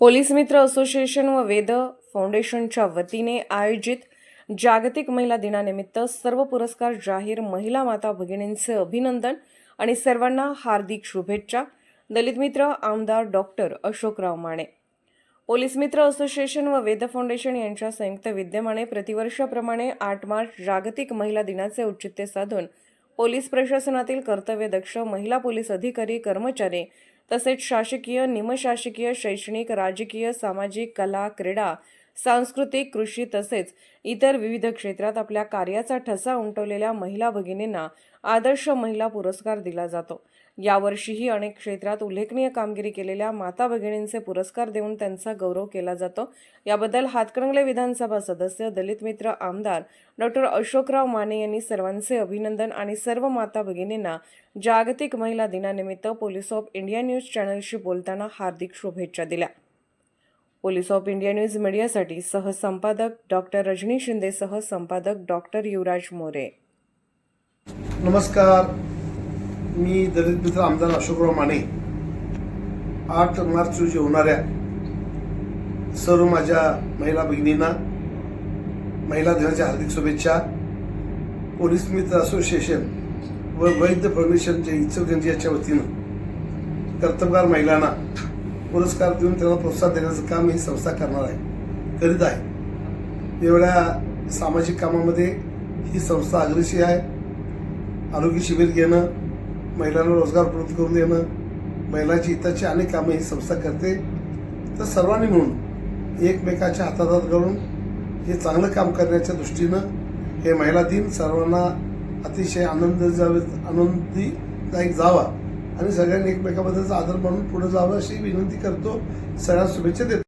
Police मित्र association व वेद फाउंडेशनच्या वतीने आयोजित जागतिक महिला दिनानिमित्त सर्व पुरस्कार जाहीर महिला माता भगिनींचे अभिनंदन आणि सर्वांना हार्दिक शुभेच्छा. दलित मित्र आमदार डॉक्टर अशोकराव माने. पोलीस मित्र असोसिएशन व वेद फाउंडेशन यांच्या संयुक्त विद्यमाने प्रतिवर्षाप्रमाणे आठ मार्च जागतिक महिला दिनाचे औचित्य साधून पोलीस प्रशासनातील कर्तव्यदक्ष महिला पोलीस अधिकारी कर्मचारी तसेच शासकीय निमशासकीय शैक्षणिक राजकीय सामाजिक कला क्रीडा सांस्कृतिक कृषी तसेच इतर विविध क्षेत्रात आपल्या कार्याचा ठसा उमटवलेल्या महिला भगिनींना आदर्श महिला पुरस्कार दिला जातो. यावर्षीही अनेक क्षेत्रात उल्लेखनीय कामगिरी केलेल्या माता भगिनींचे पुरस्कार देऊन त्यांचा गौरव केला जातो. याबद्दल हातकणंगले विधानसभा सदस्य दलित मित्र आमदार डॉक्टर अशोकराव माने यांनी सर्वांचे अभिनंदन आणि सर्व माता भगिनींना जागतिक महिला दिनानिमित्त पोलीस ऑफ इंडिया न्यूज चॅनलशी बोलताना हार्दिक शुभेच्छा दिल्या. पोलीस ऑफ इंडिया न्यूज मीडियासाठी सहसंपादक डॉक्टर रजनी शिंदे संपादक डॉक्टर युवराज मोरे. नमस्कार. मी दलित मित्र आमदार अशोकराव माने. आठ मार्च रोजी होणाऱ्या सर्व माझ्या महिला भगिनींना महिला दिनाच्या हार्दिक शुभेच्छा. पोलीस मित्र असोसिएशन व वैद्य फाउंडेशनच्या इचलगंजी याच्या वतीनं कर्तबगार महिलांना पुरस्कार देऊन त्यांना प्रोत्साहन देण्याचं काम ही संस्था करणार आहे करीत आहे. एवढ्या सामाजिक कामामध्ये ही संस्था अग्रेसी आहे. आरोग्य शिबिर घेणं महिलांना रोजगार उपलब्ध करून देणं महिलांची हिताची अनेक कामं ही संस्था करते. तर सर्वांनी मिळून एकमेकाच्या हातात घालून हे चांगलं काम करण्याच्या दृष्टीनं हे महिला दिन सर्वांना अतिशय आनंद जावे आनंदीदायक जावा. आणि सगळ्यांनी एकमेकाबद्दलचा आदर मानून पुढे जावं अशी विनंती करतो. सगळ्या शुभेच्छा देतो.